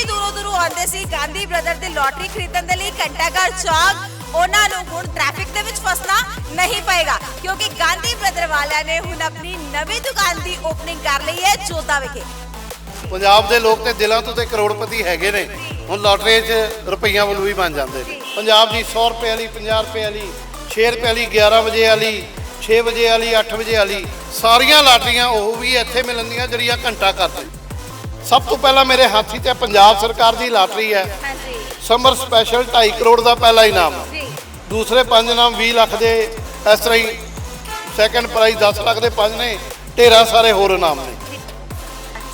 ਬੜੀ ਦੂਰੋਂ ਦੂਰੋਂ ਆਉਂਦੇ ਸੀ। ਗਾਂਧੀ ਬ੍ਰਦਰ ਦੀ ਲੋਟਰੀ ਖਰੀਦਣ ਦੇ ਲਈ ਘੰਟਾਘਰ ਚੌਕ ਉਹਨਾਂ ਨੂੰ ਹੁਣ ਟ੍ਰੈਫਿਕ ਦੇ ਵਿੱਚ ਫਸਣਾ ਨਹੀਂ ਪਏਗਾ। ਕਿਉਂਕਿ ਗਾਂਧੀ ਬ੍ਰਦਰ ਵਾਲਿਆਂ ਨੇ ਹੁਣ ਆਪਣੀ ਨਵੀਂ ਦੁਕਾਨ ਦੀ ਓਪਨਿੰਗ ਕਰ ਲਈ ਹੈ ਜੋਧਾ ਵਿਖੇ। ਪੰਜਾਬ ਦੇ ਲੋਕ ਤੇ ਦਿਲਾਂ ਤੋਂ ਤੇ ਕਰੋੜਪਤੀ ਹੈਗੇ ਨੇ। ਹੁਣ ਲਾਟਰੀ 'ਚ ਰੁਪਈਆਂ ਵੱਲੋਂ ਵੀ ਬਣ ਜਾਂਦੇ ਨੇ। ਪੰਜਾਬ ਦੀ 100 ਰੁਪਏ ਵਾਲੀ 50 ਰੁਪਏ ਵਾਲੀ 6 ਰੁਪਏ ਵਾਲੀ 11 ਵਜੇ ਵਾਲੀ 6 ਵਜੇ ਵਾਲੀ 8 ਵਜੇ ਵਾਲੀ, ਸਾਰੀਆਂ ਲਾਟਰੀਆਂ ਉਹ ਵੀ ਇੱਥੇ ਮਿਲਣਦੀਆਂ ਜਿਹੜੀਆਂ ਘੰਟਾ ਕਰਦੇ ਸਭ ਤੋਂ ਪਹਿਲਾਂ ਮੇਰੇ ਹੱਥ 'ਚ ਪੰਜਾਬ ਸਰਕਾਰ ਦੀ ਲਾਟਰੀ ਹੈ। ਹਾਂਜੀ। ਸਮਰ ਸਪੈਸ਼ਲ 2.5 ਕਰੋੜ ਦਾ ਪਹਿਲਾ ਇਨਾਮ। ਜੀ। ਦੂਸਰੇ ਪੰਜ ਨਾਮ 20 ਲੱਖ ਦੇ ਇਸ ਤਰ੍ਹਾਂ ਹੀ ਸੈਕੰਡ ਪ੍ਰਾਈਜ਼ 10 ਲੱਖ ਦੇ ਪੰਜ ਨੇ ਢੇਰਾਂ ਸਾਰੇ ਹੋਰ ਇਨਾਮ ਨੇ।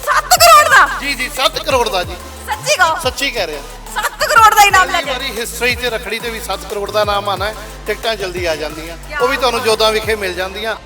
7 ਕਰੋੜ ਦਾ? ਜੀ ਜੀ 7 ਕਰੋੜ ਦਾ ਜੀ। ਸੱਚੀ ਕਹੋ। ਸੱਚੀ ਕਹਿ ਰਿਹਾ। 7 ਕਰੋੜ ਦਾ ਇਨਾਮ ਲੈ ਕੇ। ਵਾਰੀ ਹਿਸਟਰੀ 'ਚ ਰਖੜੀ ਤੇ ਵੀ 7 ਕਰੋੜ ਦਾ ਨਾਮ ਆਣਾ ਹੈ। ਟਿਕਟਾਂ ਜਲਦੀ ਆ ਜਾਂਦੀਆਂ। ਉਹ ਵੀ ਤੁਹਾਨੂੰ ਜੋਦਾਂ ਵਿਖੇ ਮਿਲ ਜਾਂਦੀਆਂ।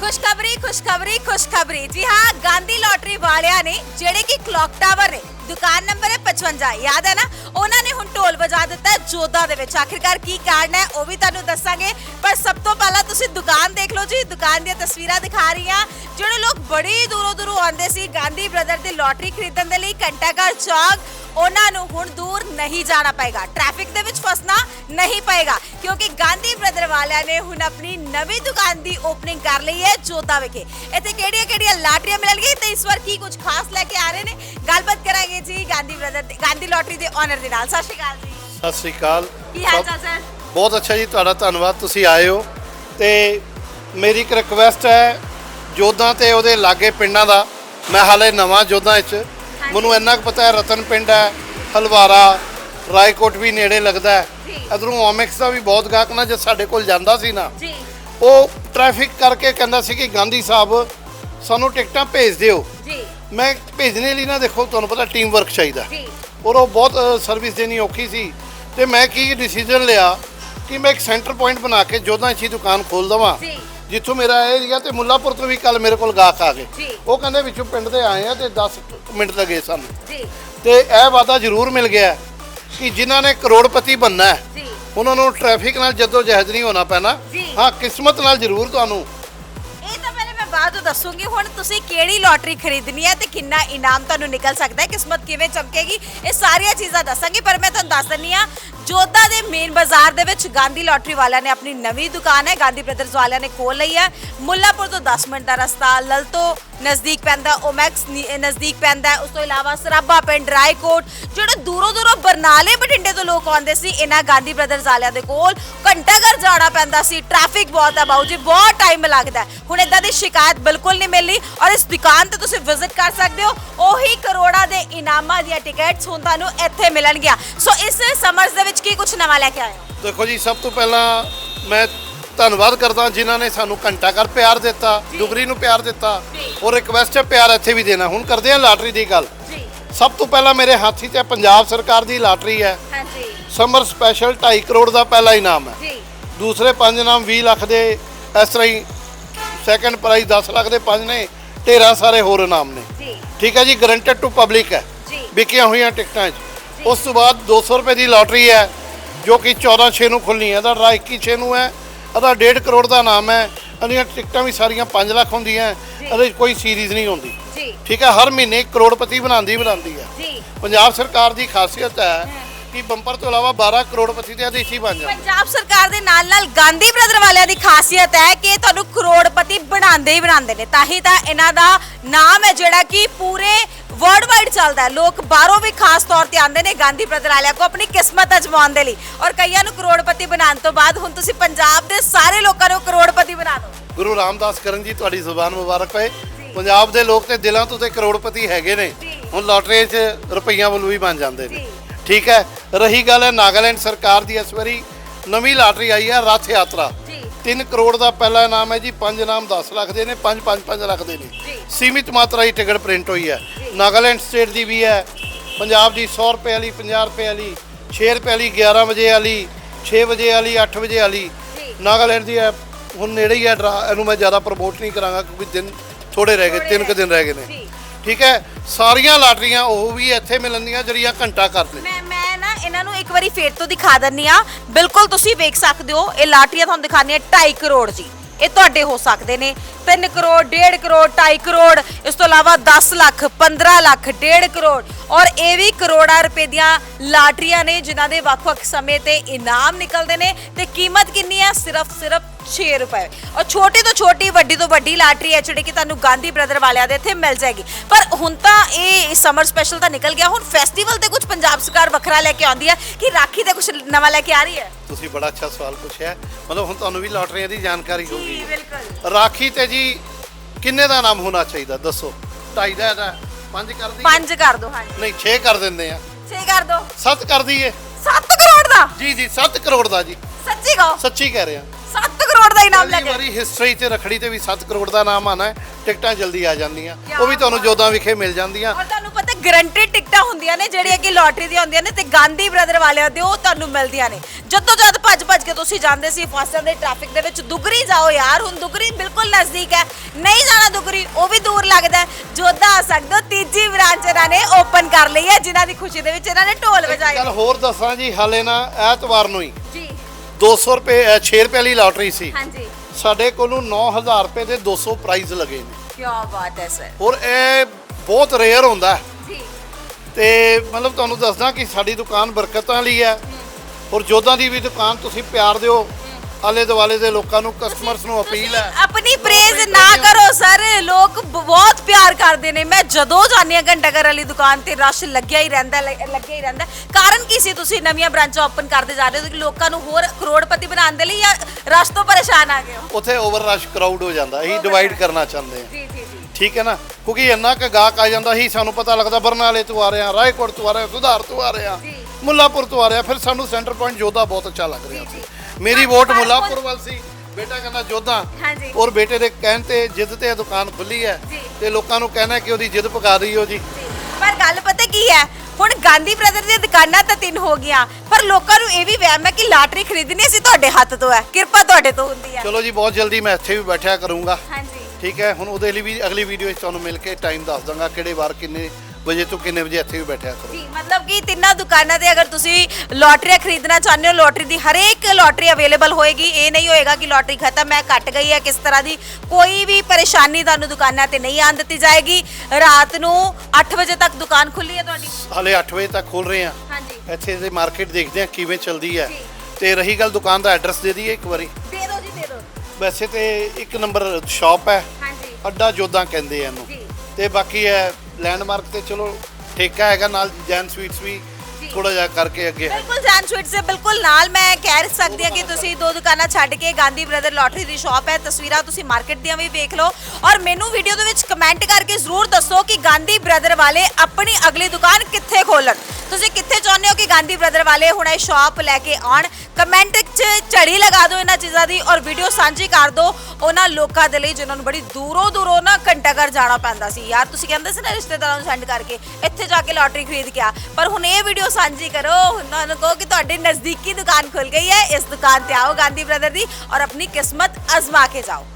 ਖੁਸ਼ਖਬਰੀ ਖੁਸ਼ਖਬਰੀ ਖੁਸ਼ਖਬਰੀ। ਜੀ ਹਾਂ, ਗਾਂਧੀ ਲੋਟਰੀ ਵਾਲਿਆਂ ਨੇ ਜਿਹੜੇ ਕਿ ਕਲੌਕ ਟਾਵਰ ਨੇ, ਦੁਕਾਨ ਨੰਬਰ ਹੈ 55 ਯਾਦ ਹੈ ਨਾ? ਉਹਨਾਂ ਨੇ ਹੁਣ ਢੋਲ ਦਿੱਤਾ ਹੈ ਜੋਧਾ ਦੇ ਵਿੱਚ। ਆਖਿਰਕਾਰ ਕੀ ਕਾਰਨ ਹੈ, ਉਹ ਵੀ ਤੁਹਾਨੂੰ ਦੱਸਾਂਗੇ। ਪਰ ਸਭ ਤੋਂ ਪਹਿਲਾਂ ਤੁਸੀਂ ਦੁਕਾਨ ਦੇਖ ਲਓ ਜੀ। ਦੁਕਾਨ ਦੀਆਂ ਤਸਵੀਰਾਂ ਦਿਖਾ ਰਹੀ ਹਾਂ। ਜਿਹੜੇ ਲੋਕ ਬੜੀ ਦੂਰੋਂ ਦੂਰੋਂ ਆਉਂਦੇ ਸੀ, ਗਾਂਧੀ ਬ੍ਰਦਰ ਦੀ ਲੋਟਰੀ ਖਰੀਦਣ ਦੇ ਲਈ ਘੰਟਾਘਰ ਚੌਕ ਉਹਨਾਂ ਨੂੰ ਹੁਣ ਦੂਰ ਨਹੀਂ ਜਾਣਾ ਪਏਗਾ। ਟ੍ਰੈਫਿਕ ਦੇ ਵਿੱਚ ਫਸਣਾ ਨਹੀਂ ਪਏਗਾ, ਕਿਉਂਕਿ ਗਾਂਧੀ ਬ੍ਰਦਰ ਵਾਲਿਆਂ ਨੇ ਹੁਣ ਆਪਣੀ ਨਵੀਂ ਦੁਕਾਨ ਦੀ ਓਪਨਿੰਗ ਕਰ ਲਈ ਹੈ ਜੋਧਾ ਵਿਖੇ। ਇੱਥੇ ਕਿਹੜੀਆਂ ਕਿਹੜੀਆਂ ਲਾਟਰੀਆਂ ਮਿਲਣਗੀਆਂ? ਤੇ ਇਸ ਵਾਰ ਕੀ ਕੁਝ ਖਾਸ ਲੈ ਕੇ ਆ ਰਹੇ ਨੇ? ਗੱਲਬਾਤ ਕਰਾਂਗੇ ਜੀ ਗਾਂਧੀ ਬ੍ਰਦਰ ਦੇ ਗਾਂਧੀ ਲੋਟਰੀ ਦੇ ਓਨਰ ਦੇ ਨਾਲ। ਸਤਿ ਸ਼੍ਰੀ ਅਕਾਲ ਜੀ। ਸਤਿ ਸ੍ਰੀ ਅਕਾਲ। ਕੀ ਹਾਲ ਚਾਲ ਸਰ? ਬਹੁਤ ਅੱਛਾ ਜੀ ਤੁਹਾਡਾ ਧੰਨਵਾਦ ਤੁਸੀਂ ਆਏ ਹੋ। ਤੇ ਮੇਰੀ ਇੱਕ ਰਿਕਵੈਸਟ ਹੈ ਜੋਧਾਂ ਤੇ ਉਹਦੇ ਲਾਗੇ ਪਿੰਡਾਂ ਦਾ। ਮੈਂ ਹਾਲੇ ਨਵਾਂ ਜੋਧਾਂ ਵਿੱਚ। ਮੈਨੂੰ ਇੰਨਾ ਕੁ ਪਤਾ ਹੈ ਰਤਨ ਪਿੰਡ ਹੈ ਹਲਵਾਰਾ ਰਾਏਕੋਟ ਵੀ ਨੇੜੇ ਲੱਗਦਾ ਹੈ। ਜੀ। ਇਧਰੋਂ ਓਮਿਕਸ ਦਾ ਵੀ ਬਹੁਤ ਗਾਹਕ ਨਾ ਜਦ ਸਾਡੇ ਕੋਲ ਜਾਂਦਾ ਸੀ ਨਾ। ਜੀ। ਉਹ ਟ੍ਰੈਫਿਕ ਕਰਕੇ ਕਹਿੰਦਾ ਸੀ ਕਿ ਗਾਂਧੀ ਸਾਹਿਬ ਸਾਨੂੰ ਟਿਕਟਾਂ ਭੇਜ ਦਿਓ। ਜੀ। ਮੈਂ ਭੇਜਣੇ ਲਈ ਨਾ ਦੇਖੋ ਤੁਹਾਨੂੰ ਪਤਾ ਟੀਮ ਵਰਕ ਚਾਹੀਦਾ। ਜੀ। ਔਰ ਉਹ ਬਹੁਤ ਸਰਵਿਸ ਦੇਣੀ ਔਖੀ ਸੀ। ਤੇ ਮੈਂ ਕੀ ਡਿਸੀਜਨ ਲਿਆ ਕਿ ਮੈਂ ਇੱਕ ਸੈਂਟਰ ਪੁਆਇੰਟ ਬਣਾ ਕੇ ਜੋਧਾਂ ਹੀ ਦੁਕਾਨ ਖੋਲ ਦਵਾਂ ਜੀ। ਜਿੱਥੋਂ ਮੇਰਾ ਏਰੀਆ ਤੇ ਮੁੱਲਾਪੁਰ ਤੋਂ ਵੀ ਕੱਲ ਮੇਰੇ ਕੋਲ ਗਾਹਕ ਆ ਗਏ। ਉਹ ਕਹਿੰਦੇ ਵਿੱਚੋਂ ਪਿੰਡ ਦੇ ਆਏ ਆ ਤੇ 10 ਮਿੰਟ ਲੱਗੇ ਸਾਨੂੰ ਜੀ ਤੇ ਇਹ ਵਾਦਾ ਜ਼ਰੂਰ ਮਿਲ ਗਿਆ ਕਿ ਜਿਨ੍ਹਾਂ ਨੇ ਕਰੋੜਪਤੀ ਬੰਨਾ ਹੈ ਉਹਨਾਂ ਨੂੰ ਟ੍ਰੈਫਿਕ ਨਾਲ ਜਦੋਂ ਜਹਿਦ ਨਹੀਂ ਹੋਣਾ ਪੈਣਾ। ਹਾਂ ਕਿਸਮਤ ਨਾਲ ਜ਼ਰੂਰ ਤੁਹਾਨੂੰ ਇਹ ਬਾਅਦ ਦੱਸੂਗੀ, ਹੁਣ ਤੁਸੀਂ ਕਿਹੜੀ ਲੋਟਰੀ ਖਰੀਦਣੀ ਹੈ ਤੇ ਕਿੰਨਾ ਇਨਾਮ ਤੁਹਾਨੂੰ ਨਿਕਲ ਸਕਦਾ ਹੈ, ਕਿਸਮਤ ਕਿਵੇਂ ਚਮਕੇਗੀ, ਇਹ ਸਾਰੀਆਂ ਚੀਜ਼ਾਂ ਦੱਸਾਂਗੀ, ਪਰ ਮੈਂ ਤੁਹਾਨੂੰ ਦੱਸ ਦਿੰਨੀ ਆ ਜੋਧਾ ਦੇ ਮੇਨ ਬਾਜ਼ਾਰ ਦੇ ਵਿੱਚ ਗਾਂਧੀ ਲੋਟਰੀ ਵਾਲਿਆਂ ਨੇ ਆਪਣੀ ਨਵੀਂ ਦੁਕਾਨ ਹੈ, ਗਾਂਧੀ ਬ੍ਰਦਰਜ਼ ਵਾਲਿਆਂ ਨੇ ਖੋਲ ਲਈ ਹੈ। ਮੁੱਲਾਪੁਰ ਤੋਂ 10 ਮਿੰਟ ਦਾ ਰਸਤਾ, ਲਲਤੋ ਨਜ਼ਦੀਕ ਪੈਂਦਾ, ਓਮੈਕਸ ਨੀ- ਨਜ਼ਦੀਕ ਪੈਂਦਾ ਉਸ ਤੋਂ ਇਲਾਵਾ ਸਰਾਬਾ ਪਿੰਡ, ਰਾਏਕੋਟ, ਜਿਹੜੇ ਦੂਰੋਂ ਦੂਰੋਂ ਬਰਨਾਲੇ ਬਠਿੰਡੇ ਤੋਂ ਲੋਕ ਆਉਂਦੇ ਸੀ, ਇਹਨਾਂ ਗਾਂਧੀ ਬ੍ਰਦਰਜ਼ ਵਾਲਿਆਂ ਦੇ ਕੋਲ ਘੰਟਾ ਘਰ ਜਾਣਾ ਪੈਂਦਾ ਸੀ। ਟ੍ਰੈਫਿਕ ਬਹੁਤ ਹੈ ਬਾਊ ਜੀ, ਬਹੁਤ ਟਾਈਮ ਲੱਗਦਾ ਹੁਣ ਇਦਾਂ ਦੀ ਸ਼ਿਕਾਇਤ ਬਿਲਕੁਲ ਨਹੀਂ ਮਿਲੀ ਔਰ ਇਸ ਦੁਕਾਨ ਤੇ ਤੁਸੀਂ ਵਿਜ਼ਿਟ ਕਰ ਸਕਦੇ ਹੋ। ਉਹੀ ਕਰੋੜਾਂ ਦੇ ਇਨਾਮਾਂ ਦੀਆਂ ਟਿਕਟਸ ਹੁਣ ਤੁਹਾਨੂੰ ਇੱਥੇ ਮਿਲਣਗੀਆਂ। ਸੋ ਇਸ ਸਮਰਸ ਦੇ ਵਿੱਚ ਕੀ ਕੁਝ ਨਵਾਂ ਲੈ ਕੇ ਆਏ ਹੋ? ਦੇਖੋ ਜੀ ਸਭ ਤੋਂ ਪਹਿਲਾਂ ਮੈਂ ਧੰਨਵਾਦ ਕਰਦਾ ਜਿਨ੍ਹਾਂ ਨੇ ਸਾਨੂੰ ਘੰਟਾ ਕਰ ਪਿਆਰ ਦਿੱਤਾ ਡੁਗਰੀ ਨੂੰ ਪਿਆਰ ਦਿੱਤਾ। ਔਰ ਰਿਕਵੈਸਟ ਹੈ ਪਿਆਰ ਇੱਥੇ ਵੀ ਦੇਣਾ। ਹੁਣ ਕਰਦੇ ਹਾਂ ਲਾਟਰੀ ਦੀ ਗੱਲ। ਜੀ। ਸਭ ਤੋਂ ਪਹਿਲਾਂ ਮੇਰੇ ਹੱਥ 'ਚ ਹੈ ਪੰਜਾਬ ਸਰਕਾਰ ਦੀ ਲਾਟਰੀ ਹੈ। ਹਾਂਜੀ। ਸਮਰ ਸਪੈਸ਼ਲ 2.5 ਕਰੋੜ ਦਾ ਪਹਿਲਾ ਇਨਾਮ ਹੈ। ਜੀ। ਦੂਸਰੇ ਪੰਜ ਨਾਮ 20 ਲੱਖ ਦੇ ਇਸ ਤਰ੍ਹਾਂ ਹੀ ਸੈਕੰਡ ਪ੍ਰਾਈਜ਼ 10 ਲੱਖ ਦੇ ਪੰਜ ਨੇ ਢੇਰਾਂ ਸਾਰੇ ਹੋਰ ਇਨਾਮ ਨੇ। ਜੀ। ਠੀਕ ਹੈ ਜੀ ਗਰੰਟਡ ਟੂ ਪਬਲਿਕ ਹੈ। ਜੀ। ਵਿਕੀਆਂ ਹੋਈਆਂ ਟਿਕਟਾਂ 'ਚ। ਉਸ ਤੋਂ ਬਾਅਦ 200 ਰੁਪਏ ਦੀ ਲਾਟਰੀ ਹੈ ਜੋ ਕਿ 14 6 ਨੂੰ ਖੁੱਲਣੀ ਹੈ। ਇਹਦਾ ਡਰਾ 21 6 ਨੂੰ ਹੈ ਇਹਦਾ 1.5 ਕਰੋੜ ਦਾ ਨਾਮ ਹੈ। ਇਹਦੀਆਂ ਟਿਕਟਾਂ ਵੀ ਸਾਰੀਆਂ 5 ਲੱਖ ਹੁੰਦੀਆਂ ਇਹਦੇ 'ਚ ਕੋਈ ਸੀਰੀਜ਼ ਨਹੀਂ ਹੁੰਦੀ। ਠੀਕ ਹੈ ਹਰ ਮਹੀਨੇ ਕਰੋੜਪਤੀ ਬਣਾਉਂਦੀ ਬਣਾਉਂਦੀ ਹੈ। ਪੰਜਾਬ ਸਰਕਾਰ ਦੀ ਖਾਸੀਅਤ ਹੈ ਕਿ ਬੰਪਰ ਤੋਂ ਇਲਾਵਾ 12 ਕਰੋੜਪਤੀ ਦੇ ਅਧੀਸ਼ੀ ਬਣ ਜਾਂਦੇ ਪੰਜਾਬ ਸਰਕਾਰ ਦੇ ਨਾਲ ਨਾਲ ਗਾਂਧੀ ਬ੍ਰਦਰ ਵਾਲਿਆਂ ਦੀ ਖਾਸੀਅਤ ਹੈ ਕਿ ਤੁਹਾਨੂੰ ਕਰੋੜਪਤੀ ਬਣਾਉਂਦੇ ਹੀ ਬਣਾਉਂਦੇ ਨੇ। ਤਾਂ ਹੀ ਤਾਂ ਇਹਨਾਂ ਦਾ ਨਾਮ ਹੈ ਜਿਹੜਾ ਕਿ ਪੂਰੇ ਵਰਲਡ ਵਾਈਡ ਚੱਲਦਾ ਹੈ। ਲੋਕ ਬਾਹਰੋਂ ਵੀ ਖਾਸ ਤੌਰ ਤੇ ਆਉਂਦੇ ਨੇ ਗਾਂਧੀ ਬ੍ਰਦਰ ਵਾਲਿਆਂ ਕੋ ਆਪਣੀ ਕਿਸਮਤ ਅਜਮਾਉਣ ਦੇ ਲਈ। ਔਰ ਕਈਆਂ ਨੂੰ ਕਰੋੜਪਤੀ ਬਣਾਉਣ ਤੋਂ ਬਾਅਦ ਹੁਣ ਤੁਸੀਂ ਪੰਜਾਬ ਦੇ ਸਾਰੇ ਲੋਕਾਂ ਨੂੰ ਕਰੋੜਪਤੀ ਬਣਾ ਦਿਓ। ਗੁਰੂ ਰਾਮਦਾਸ ਕਰਨ ਜੀ ਤੁਹਾਡੀ ਜ਼ੁਬਾਨ ਮੁਬਾਰਕ ਹੋਏ। ਪੰਜਾਬ ਦੇ ਲੋਕ ਤੇ ਦਿਲਾਂ ਤੋਂ ਤੇ ਕਰੋੜਪਤੀ ਹੈਗੇ ਨੇ। ਹੁਣ ਲਾਟਰੀ 'ਚ ਰੁਪਈਆਂ ਵੱਲੋਂ ਵੀ ਬਣ ਜਾਂਦੇ ਨੇ। ਠੀਕ ਹੈ। ਰਹੀ ਗੱਲ ਹੈ ਨਾਗਾਲੈਂਡ ਸਰਕਾਰ ਦੀ। ਇਸ ਵਾਰੀ ਨਵੀਂ ਲਾਟਰੀ ਆਈ ਹੈ ਰਥ ਯਾਤਰਾ। 3 ਕਰੋੜ ਦਾ ਪਹਿਲਾ ਇਨਾਮ ਹੈ ਜੀ ਪੰਜ ਇਨਾਮ 10 ਲੱਖ ਦੇ ਨੇ ਪੰਜ ਪੰਜ ਪੰਜ ਲੱਖ ਦੇ। ਨੇ। ਸੀਮਿਤ ਮਾਤਰਾ ਦੀ ਟਿਕਟ ਪ੍ਰਿੰਟ ਹੋਈ ਹੈ। ਨਾਗਾਲੈਂਡ ਸਟੇਟ ਦੀ ਵੀ ਹੈ। ਪੰਜਾਬ ਦੀ 100 ਰੁਪਏ ਵਾਲੀ 50 ਰੁਪਏ ਵਾਲੀ 6 ਰੁਪਏ ਵਾਲੀ 11 ਵਜੇ ਵਾਲੀ 6 ਵਜੇ ਵਾਲੀ 8 ਵਜੇ ਵਾਲੀ। ਨਾਗਾਲੈਂਡ ਦੀ ਹੈ। ਹੁਣ ਨੇੜੇ ਹੀ ਹੈ ਡਰਾ ਇਹਨੂੰ ਮੈਂ ਜ਼ਿਆਦਾ ਪ੍ਰਮੋਟ ਨਹੀਂ ਕਰਾਂਗਾ ਕਿਉਂਕਿ ਦਿਨ ਥੋੜੇ ਰਹਿ ਗਏ ਤਿੰਨ ਕੁ ਦਿਨ ਰਹਿ ਗਏ। ਨੇ। ਠੀਕ ਹੈ? ਸਾਰੀਆਂ ਲਾਟਰੀਆਂ ਉਹ ਵੀ ਇੱਥੇ ਮਿਲਣਦੀਆਂ ਜਿਹੜੀਆਂ ਘੰਟਾ ਕਰਦੇ ਨਾ। ਇਹਨਾਂ ਨੂੰ ਇੱਕ ਵਾਰੀ ਫੇਰ ਤੋਂ ਦਿਖਾ ਦਿੰਨੀ ਆ ਬਿਲਕੁਲ ਤੁਸੀਂ ਵੇਖ ਸਕਦੇ ਹੋ, ਇਹ ਲਾਟਰੀਆਂ ਤੁਹਾਨੂੰ ਦਿਖਾਣੀ ਹੈ 2.5 ਕਰੋੜ ਜੀ। ਇਹ ਤੁਹਾਡੇ ਹੋ ਸਕਦੇ ਨੇ। 3 ਕਰੋੜ 1.5 ਕਰੋੜ 2.5 ਕਰੋੜ ਇਸ ਤੋਂ ਇਲਾਵਾ 10 ਲੱਖ 15 ਲੱਖ 1.5 ਕਰੋੜ ਔਰ ਇਹ ਵੀ ਕਰੋੜਾਂ ਰੁਪਏ ਦੀਆਂ ਲਾਟਰੀਆਂ ਨੇ ਜਿਨ੍ਹਾਂ ਦੇ ਵੱਖ-ਵੱਖ ਸਮੇਂ ਤੇ ਇਨਾਮ ਨਿਕਲਦੇ ਨੇ ਤੇ ਕੀਮਤ ਕਿੰਨੀ ਹੈ ਸਿਰਫ ਸਿਰਫ 6 ਰੁਪਏ। ਔਰ ਛੋਟੀ ਤੋਂ ਛੋਟੀ ਵੱਡੀ ਤੋਂ ਵੱਡੀ ਲਾਟਰੀ ਹੈ ਜਿਹੜੀ ਕਿ ਤੁਹਾਨੂੰ ਗਾਂਧੀ ਬ੍ਰਦਰ ਵਾਲਿਆਂ ਦੇ ਇੱਥੇ ਮਿਲ ਜਾਏਗੀ। ਪਰ ਹੁਣ ਤਾਂ ਇਹ ਸਮਰ ਸਪੈਸ਼ਲ ਤਾਂ ਨਿਕਲ ਗਿਆ। ਹੁਣ ਫੈਸਟੀਵਲ ਤੇ ਕੁਝ ਪੰਜਾਬ ਸਰਕਾਰ ਵੱਖਰਾ ਲੈ ਕੇ ਆਉਂਦੀ ਹੈ ਕਿ ਰਾਖੀ ਤੇ ਕੁਝ ਨਵਾਂ ਲੈ ਕੇ ਆ ਰਹੀ ਹੈ? ਤੁਸੀਂ ਬੜਾ ਅੱਛਾ ਸਵਾਲ ਪੁੱਛਿਆ। ਮਤਲਬ ਹੁਣ ਤੁਹਾਨੂੰ ਵੀ ਲਾਟਰੀਆਂ ਦੀ ਜਾਣਕਾਰੀ ਹੋਊਗੀ। ਬਿਲਕੁਲ। ਰਾਖੀ ਤੇ ਜੀ ਕਿੰਨੇ ਦਾ ਨਾਮ ਹੋਣਾ ਚਾਹੀਦਾ? ਦੱਸੋ। ਢਾਈ ਦਾ ਦਾ ਪੰਜ ਕਰ ਦਈਏ। ਪੰਜ ਕਰ ਦੋ ਹਾਂਜੀ। ਨਹੀਂ 6 ਕਰ ਦਿੰਦੇ ਆ। 6 ਕਰ ਦੋ। 7 ਕਰ ਦਈਏ। 7 ਕਰੋੜ ਦਾ? ਜੀ ਜੀ 7 ਕਰੋੜ ਦਾ ਜੀ। ਸੱਚੀ ਕਹੋ। ਸੱਚੀ ਕਹਿ ਰਿਹਾ। 7 ਕਰੋੜ ਦਾ ਇਨਾਮ ਲੈ ਪਹਿਲੀ ਕੇ। ਵਾਰੀ ਹਿਸਟਰੀ ਤੇ ਰਖੜੀ ਤੇ ਵੀ 7 ਕਰੋੜ ਦਾ ਨਾਮ ਆਣਾ ਹੈ। ਟਿਕਟਾਂ ਜਲਦੀ ਆ ਜਾਂਦੀਆਂ। ਉਹ ਵੀ ਤੁਹਾਨੂੰ। ਜੋਦਾਂ ਵਿਖੇ ਮਿਲ ਜਾਂਦੀਆਂ। ਔਰ ਤੁਹਾਨੂੰ ਪਤਾ ਗਰੰਟਿਡ ਟਿਕਟਾਂ ਹੁੰਦੀਆਂ ਨੇ ਜਿਹੜੀਆਂ ਕਿ ਲੋਟਰੀ ਦੀਆਂ ਹੁੰਦੀਆਂ ਨੇ ਤੇ ਗਾਂਧੀ ਬ੍ਰਦਰ ਵਾਲਿਆਂ ਦੇ ਉਹ ਤੁਹਾਨੂੰ ਮਿਲਦੀਆਂ ਨੇ। ਜਦੋਂ ਜਦ ਭੱਜ ਭੱਜ ਕੇ ਤੁਸੀਂ ਜਾਂਦੇ ਸੀ ਫਸ ਜਾਂਦੇ ਟ੍ਰੈਫਿਕ ਦੇ ਵਿੱਚ ਦੁਗਰੀ ਜਾਓ ਯਾਰ ਹੁਣ ਦੁਗਰੀ ਬਿਲਕੁਲ ਨਜ਼ਦੀਕ ਹੈ। ਨਹੀਂ ਜਾਣਾ ਦੁਗਰੀ ਉਹ ਵੀ ਦੂਰ ਲੱਗਦਾ। ਜੋਧਾ ਆ ਸਕਦੇ ਹੋ ਤੀਜੀ ਬ੍ਰਾਂਚ ਇਹਨਾਂ ਨੇ ਓਪਨ ਕਰ ਲਈ ਹੈ ਜਿਨ੍ਹਾਂ ਦੀ ਖੁਸ਼ੀ ਦੇ ਵਿੱਚ ਇਹਨਾਂ ਨੇ ਢੋਲ ਵਜਾਏ ਨੇ। ਹੋਰ ਦੱਸਾਂ ਜੀ ਹਾਲੇ ਨਾ ਐਤਵਾਰ ਨੂੰ ਹੀ। ਜੀ। 200 ਰੁਪਏ 6 ਰੁਪਏ ਵਾਲੀ ਲਾਟਰੀ ਸੀ। ਹਾਂਜੀ। ਸਾਡੇ ਕੋਲੋਂ 9000 ਰੁਪਏ ਦੇ 200 ਪ੍ਰਾਈਜ਼ ਲੱਗੇ ਨੇ। ਕੀ ਬਾਤ ਹੈ ਸਰ ਔਰ ਇਹ ਬਹੁਤ ਰੇਅਰ ਹੁੰਦਾ ਹੈ। ਤੇ ਮਤਲਬ ਤੁਹਾਨੂੰ ਦੱਸਦਾ ਕਿ ਸਾਡੀ ਦੁਕਾਨ ਬਰਕਤਾਂ ਵਾਲੀ ਹੈ। ਔਰ ਜੋਧਾਂ ਦੀ ਵੀ ਦੁਕਾਨ ਤੁਸੀਂ ਪਿਆਰ ਦਿਓ। ਆਲੇ ਦੁਆਲੇ ਦੇ ਲੋਕਾਂ ਨੂੰ ਕਸਟਮਰਸ ਨੂੰ ਅਪੀਲ ਹੈ। ਆਪਣੀ ਪ੍ਰੇਜ਼ ਨਾ ਕਰੋ ਸਰ। ਲੋਕ ਬਹੁਤ ਪਿਆਰ ਕਰਦੇ ਨੇ। ਮੈਂ ਜਦੋਂ ਜਾਂਦੀ ਹਾਂ ਘੰਟਾ ਘਰ ਵਾਲੀ ਦੁਕਾਨ ਤੇ ਰਸ਼ ਲੱਗਿਆ ਹੀ ਰਹਿੰਦਾ ਲੱਗਿਆ ਹੀ ਰਹਿੰਦਾ ਕਾਰਨ ਕੀ ਸੀ? ਤੁਸੀਂ ਨਵੀਆਂ ਬ੍ਰਾਂਚਾਂ ਓਪਨ ਕਰਦੇ ਜਾ ਰਹੇ ਹੋ ਕਿ ਲੋਕਾਂ ਨੂੰ ਹੋਰ ਕਰੋੜਪਤੀ ਬਣਾਉਣ ਦੇ ਲਈ ਜਾਂ ਰਸ਼ ਤੋਂ ਪਰੇਸ਼ਾਨ ਆ ਗਏ ਹੋ? ਉੱਥੇ ਓਵਰ ਰਸ਼ ਕਰਾਊਡ ਹੋ ਜਾਂਦਾ। ਅਸੀਂ ਡਿਵਾਈਡ ਕਰਨਾ ਚਾਹੁੰਦੇ ਹਾਂ। ਜੀ ਜੀ। ਠੀਕ ਹੈ ਨਾ ਕਿਉਂਕਿ ਇੰਨਾ ਕੁ ਗਾਹਕ ਆ ਜਾਂਦਾ ਸੀ ਸਾਨੂੰ ਪਤਾ ਲੱਗਦਾ ਬਰਨਾਲੇ ਤੋਂ ਆ ਰਿਹਾ ਰਾਏਕੋਟ ਤੋਂ ਆ ਰਿਹਾ ਸੁਧਾਰ ਤੋਂ ਆ ਰਿਹਾ। ਮੁੱਲਾਪੁਰ ਤੋਂ ਆ ਰਿਹਾ ਫਿਰ ਸਾਨੂੰ ਸੈਂਟਰ ਪੁਆਇੰਟ ਜੋਧਾ ਬਹੁਤ ਅੱਛਾ ਲੱਗ ਰਿਹਾ ਸੀ। ਮੇਰੀ ਵੋਟ ਪਰ ਮੁੱਲਾਪੁਰ ਵੱਲ ਸੀ ਬੇਟਾ ਕਹਿੰਦਾ ਜੋਧਾ ਹਾਂਜੀ। ਔਰ ਬੇਟੇ ਦੇ ਕਹਿਣ ਤੇ ਜਿੱਦ ਤੇ ਦੁਕਾਨ ਖੁੱਲੀ ਹੈ। ਤੇ ਲੋਕਾਂ ਨੂੰ ਕਹਿਣਾ ਕਿ ਉਹਦੀ ਜਿੱਦ ਪਕਾ ਰਹੀ ਹੋ ਜੀ। ਪਰ ਗੱਲ ਪਤਾ ਕੀ ਹੈ ਹੁਣ ਗਾਂਧੀ ਬ੍ਰਦਰ ਦੀਆਂ ਦੁਕਾਨਾਂ ਤਾਂ ਤਿੰਨ ਹੋ ਗਈਆਂ ਪਰ ਲੋਕਾਂ ਨੂੰ ਇਹ ਵੀ ਵਹਿਮ ਹੈ ਕਿ ਲਾਟਰੀ ਖਰੀਦਣੀ ਅਸੀਂ ਤੁਹਾਡੇ ਹੱਥ ਤੋਂ ਹੈ ਕਿਰਪਾ ਤੁਹਾਡੇ ਤੋਂ ਹੁੰਦੀ ਹੈ ਚਲੋ ਜੀ ਬਹੁਤ ਜਲਦੀ ਮੈਂ ਇੱਥੇ ਵੀ ਬੈਠਿਆ ਕਰੂੰਗਾ ਹਾਂਜੀ ਠੀਕ ਹੈ ਹੁਣ ਉਹਦੇ ਲਈ ਵੀ ਅਗਲੀ ਵੀਡੀਓ 'ਚ ਤੁਹਾਨੂੰ ਮਿਲ ਕੇ ਟਾਈਮ ਦੱਸ ਦਾਂਗਾ ਕਿਹੜੇ ਵਾਰ ਕਿੰਨੇ ਵਜੇ ਤੋਂ ਕਿੰਨੇ ਵਜੇ ਇੱਥੇ ਵੀ ਬੈਠਿਆ ਕਰੂੰ। ਜੀ ਮਤਲਬ ਕਿ ਤਿੰਨਾਂ ਦੁਕਾਨਾਂ ਤੇ ਅਗਰ ਤੁਸੀਂ ਲੋਟਰੀਆਂ ਖਰੀਦਣਾ ਚਾਹੁੰਦੇ ਹੋ ਲੋਟਰੀ ਦੀ ਹਰੇਕ ਲੋਟਰੀ ਅਵੇਲੇਬਲ ਹੋਏਗੀ। ਇਹ ਨਹੀਂ ਹੋਏਗਾ ਕਿ ਲੋਟਰੀ ਖਤਮ ਹੈ ਕੱਟ ਗਈ ਹੈ ਕਿਸ ਤਰ੍ਹਾਂ ਦੀ ਕੋਈ ਵੀ ਪਰੇਸ਼ਾਨੀ ਤੁਹਾਨੂੰ ਦੁਕਾਨਾਂ ਤੇ ਨਹੀਂ ਆਉਣ ਦਿੱਤੀ ਜਾਏਗੀ। ਰਾਤ ਨੂੰ 8 ਵਜੇ ਤੱਕ ਦੁਕਾਨ ਖੁੱਲੀ ਹੈ ਤੁਹਾਡੀ? ਹਾਲੇ 8 ਵਜੇ ਤੱਕ ਖੋਲ ਰਹੇ ਹਾਂ। ਹਾਂਜੀ। ਇੱਥੇ ਦੇ ਮਾਰਕੀਟ ਦੇਖਦੇ ਹਾਂ ਕਿਵੇਂ ਚੱਲਦੀ ਹੈ। ਤੇ ਰਹੀ ਗੱਲ ਦੁਕਾਨ ਦਾ ਐਡਰੈਸ ਦੇ ਦਈਏ ਇੱਕ ਵਾਰੀ। ਦੇ ਦਿਓ ਵੈਸੇ ਤੇ ਇੱਕ ਨੰਬਰ ਸ਼ਾਪ ਹੈ। ਹਾਂਜੀ। ਅੱਡਾ ਜੋਧਾ ਕਹਿੰਦੇ ਆ ਇਹਨੂੰ। ਜੀ। ਤੇ ਬਾਕੀ ਹੈ ਲੈਂਡਮਾਰਕ ਤੇ ਚਲੋ ਠੇਕਾ ਹੈਗਾ ਨਾਲ ਜੈਨ ਸਵੀਟਸ ਵੀ। ਥੋੜਾ ਜਿਹਾ ਕਰਕੇ ਅੱਗੇ ਹੈ। ਬਿਲਕੁਲ ਜੈਨ ਸਵੀਟਸ ਦੇ ਬਿਲਕੁਲ ਨਾਲ ਮੈਂ ਕਹਿ ਸਕਦੀ ਹਾਂ ਕਿ ਤੁਸੀਂ ਦੋ ਦੁਕਾਨਾਂ ਛੱਡ ਕੇ ਗਾਂਧੀ ਬ੍ਰਦਰ ਲੋਟਰੀ ਦੀ ਸ਼ਾਪ ਹੈ ਤਸਵੀਰਾਂ ਤੁਸੀਂ ਮਾਰਕੀਟ ਦੀਆਂ ਵੀ ਵੇਖ ਲਓ। ਔਰ ਮੈਨੂੰ ਵੀਡੀਓ ਦੇ ਵਿੱਚ ਕਮੈਂਟ ਕਰਕੇ ਜ਼ਰੂਰ ਦੱਸੋ ਕਿ ਗਾਂਧੀ ਬ੍ਰਦਰ ਵਾਲੇ ਆਪਣੀ ਅਗਲੀ ਦੁਕਾਨ ਕਿੱਥੇ ਖੋਲਣ। ਤੁਸੀਂ ਕਿੱਥੇ ਚਾਹੁੰਦੇ ਹੋ ਕਿ ਗਾਂਧੀ ਬ੍ਰਦਰ ਵਾਲੇ ਹੁਣ ਇਹ ਸ਼ਾਪ ਲੈ ਕੇ ਆਉਣ? ਕਮੈਂਟ 'ਚ ਝੜੀ ਲਗਾ ਦਿਓ ਇਹਨਾਂ ਚੀਜ਼ਾਂ ਦੀ ਔਰ ਵੀਡੀਓ ਸਾਂਝੀ ਕਰ ਦਿਓ। ਉਹਨਾਂ ਲੋਕਾਂ ਦੇ ਲਈ ਜਿਨ੍ਹਾਂ ਨੂੰ ਬੜੀ ਦੂਰੋਂ ਦੂਰੋਂ ਨਾ ਘੰਟਾ ਘਰ ਜਾਣਾ ਪੈਂਦਾ ਸੀ। ਯਾਰ, ਤੁਸੀਂ ਕਹਿੰਦੇ ਸੀ ਨਾ ਰਿਸ਼ਤੇਦਾਰਾਂ ਨੂੰ ਸੈਂਡ ਕਰਕੇ, ਇੱਥੇ ਜਾ ਕੇ ਲਾਟਰੀ ਖਰੀਦ ਕੇ ਆ। ਪਰ ਹੁਣ ਇਹ ਵੀਡੀਓ ਸਾਂਝੀ ਕਰੋ। ਉਹਨਾਂ ਨੂੰ ਕਹੋ ਕਿ ਤੁਹਾਡੇ ਨਜ਼ਦੀਕੀ ਦੁਕਾਨ ਖੁੱਲ ਗਈ ਹੈ। ਇਸ ਦੁਕਾਨ ਤੇ ਆਓ ਗਾਂਧੀ ਬ੍ਰਦਰ ਦੀ ਔਰ ਆਪਣੀ ਕਿਸਮਤ ਅਜ਼ਮਾ ਕੇ ਜਾਓ।